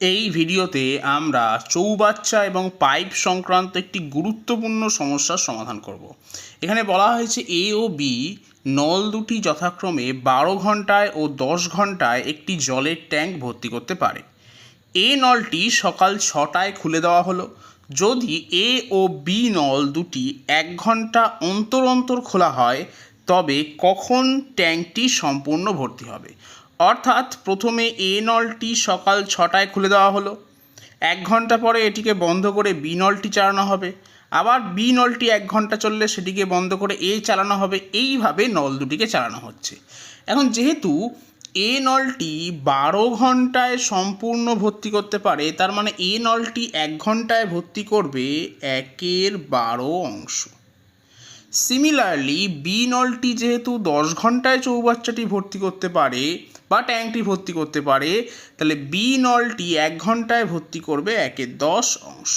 এই ভিডিওতে আমরা চৌবাচ্চা এবং পাইপ সংক্রান্ত একটি গুরুত্বপূর্ণ সমস্যার সমাধান করব। এখানে বলা হয়েছে এ ও বি নল দুটি যথাক্রমে বারো ঘন্টায় ও দশ ঘন্টায় একটি জলের ট্যাঙ্ক ভর্তি করতে পারে। এ নলটি সকাল ছটায় খুলে দেওয়া হলো। যদি এ ও বি নল দুটি এক ঘণ্টা অন্তর অন্তর খোলা হয়, তবে কখন ট্যাঙ্কটি সম্পূর্ণ ভর্তি হবে? অর্থাৎ প্রথমে এ নলটি সকাল ছটায় খুলে দেওয়া হলো। এক ঘণ্টা পরে এটিকে বন্ধ করে বি নলটি চালানো হবে। আবার বি নলটি এক ঘণ্টা চললে সেটিকে বন্ধ করে এ চালানো হবে। এইভাবে নল দুটিকে চালানো হচ্ছে। এখন যেহেতু এ নলটি বারো ঘন্টায় সম্পূর্ণ ভর্তি করতে পারে, তার মানে এ নলটি এক ঘন্টায় ভর্তি করবে একের বারো অংশ। সিমিলারলি বি নলটি যেহেতু দশ ঘন্টায় চৌবাচ্চাটি ভর্তি করতে পারে বা ট্যাঙ্কটি ভর্তি করতে পারে, তাহলে বি নলটি এক ঘন্টায় ভর্তি করবে একের দশ অংশ।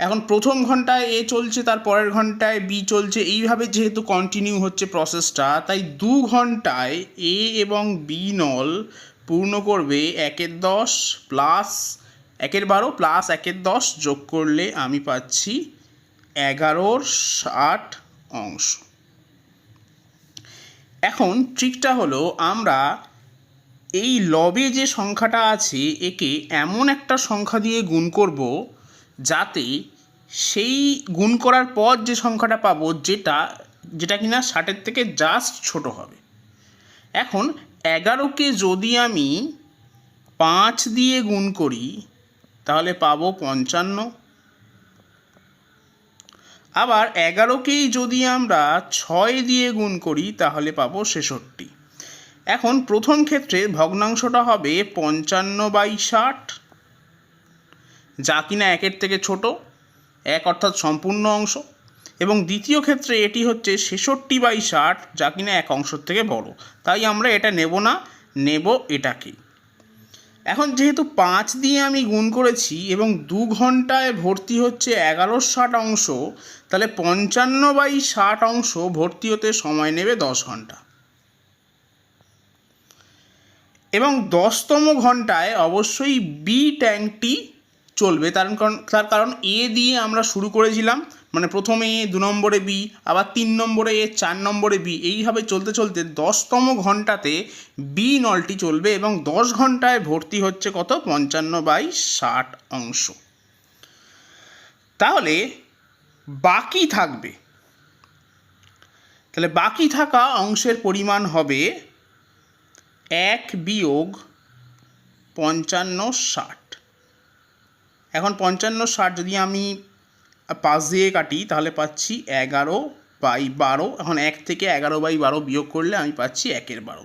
এখন প্রথম ঘন্টায় এ চলছে, তার পরের ঘন্টায় বি চলছে, এইভাবে যেহেতু কন্টিনিউ হচ্ছে প্রসেসটা তাই দু ঘন্টায় এ এবং বি নল পূর্ণ করবে একের দশ প্লাস একের বারো প্লাস একের দশ যোগ করলে আমি পাচ্ছি এগারোর ষাট অংশ। এখন ট্রিকটা হলো আমরা এই লবে যে সংখ্যাটা আছে, একে এমন একটা সংখ্যা দিয়ে গুণ করব যাতে সেই গুণ করার পর যে সংখ্যাটা পাবো যেটা যেটা কিনা ষাটের থেকে জাস্ট ছোট হবে। এখন এগারোকে যদি আমি পাঁচ দিয়ে গুণ করি, তাহলে পাবো পঞ্চান্ন। আবার এগারোকেই যদি আমরা ছয় দিয়ে গুণ করি, তাহলে পাবো ছেষট্টি। এখন প্রথম ক্ষেত্রে ভগ্নাংশটা হবে পঞ্চান্ন বাই ষাট। যা কিনা একের থেকে ছোট, এক অর্থাৎ সম্পূর্ণ অংশ। এবং দ্বিতীয় ক্ষেত্রে এটি হচ্ছে ছেষট্টি বাই ষাট, যা কিনা এক অংশের থেকে বড়। তাই আমরা এটা নেব না, নেব এটাকে। এখন যেহেতু পাঁচ দিয়ে আমি গুণ করেছি এবং দু ঘন্টায় ভর্তি হচ্ছে এগারো ষাট অংশ, তাহলে পঞ্চান্ন বাই ষাট অংশ ভর্তি হতে সময় নেবে দশ ঘণ্টা। এবং দশতম ঘন্টায় অবশ্যই বি ট্যাঙ্কটি চলবে, তার কারণ তার কারণ এ দিয়ে আমরা শুরু করেছিলাম মানে প্রথমে এ দু নম্বরে বি, আবার তিন নম্বরে এ, চার নম্বরে বি, এইভাবে চলতে চলতে দশতম ঘন্টাতে বি নলটি চলবে এবং দশ ঘন্টায় ভর্তি হচ্ছে কত? পঞ্চান্ন বাই ষাট অংশ। তাহলে বাকি থাকবে। তাহলে বাকি থাকা অংশের পরিমাণ হবে এক বিয়োগ পঞ্চান্ন ষাট। এখন পঞ্চান্ন ষাট যদি আমি পাঁচ দিয়ে কাটি, তাহলে পাচ্ছি এগারো বাই বারো। এখন এক থেকে এগারো বাই বারো বিয়োগ করলে আমি পাচ্ছি একের বারো।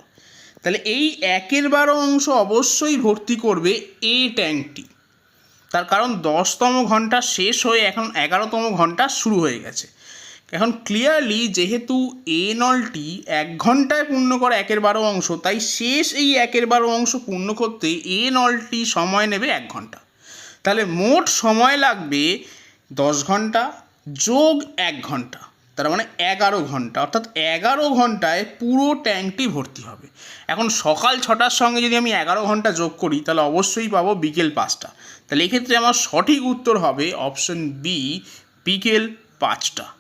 তাহলে এই একের বারো অংশ অবশ্যই ভর্তি করবে এ ট্যাঙ্কটি। তার কারণ দশতম ঘণ্টা শেষ হয়ে এখন এগারোতম ঘণ্টা শুরু হয়ে গেছে। এখন ক্লিয়ারলি যেহেতু এ নলটি এক ঘন্টায় পূর্ণ করে একের বারো অংশ, তাই শেষ এই একের বারো অংশ পূর্ণ করতে এ নলটি সময় নেবে এক ঘণ্টা। তাহলে মোট সময় লাগবে দশ ঘণ্টা, যোগ এক ঘণ্টা, তার মানে এগারো ঘণ্টা, অর্থাৎ এগারো ঘন্টায় পুরো ট্যাঙ্কটি ভর্তি হবে। এখন সকাল ছটার সঙ্গে যদি আমি এগারো ঘণ্টা যোগ করি, তাহলে অবশ্যই পাবো বিকেল পাঁচটা। তাহলে এক্ষেত্রে আমার সঠিক উত্তর হবে অপশন বি বিকেল পাঁচটা।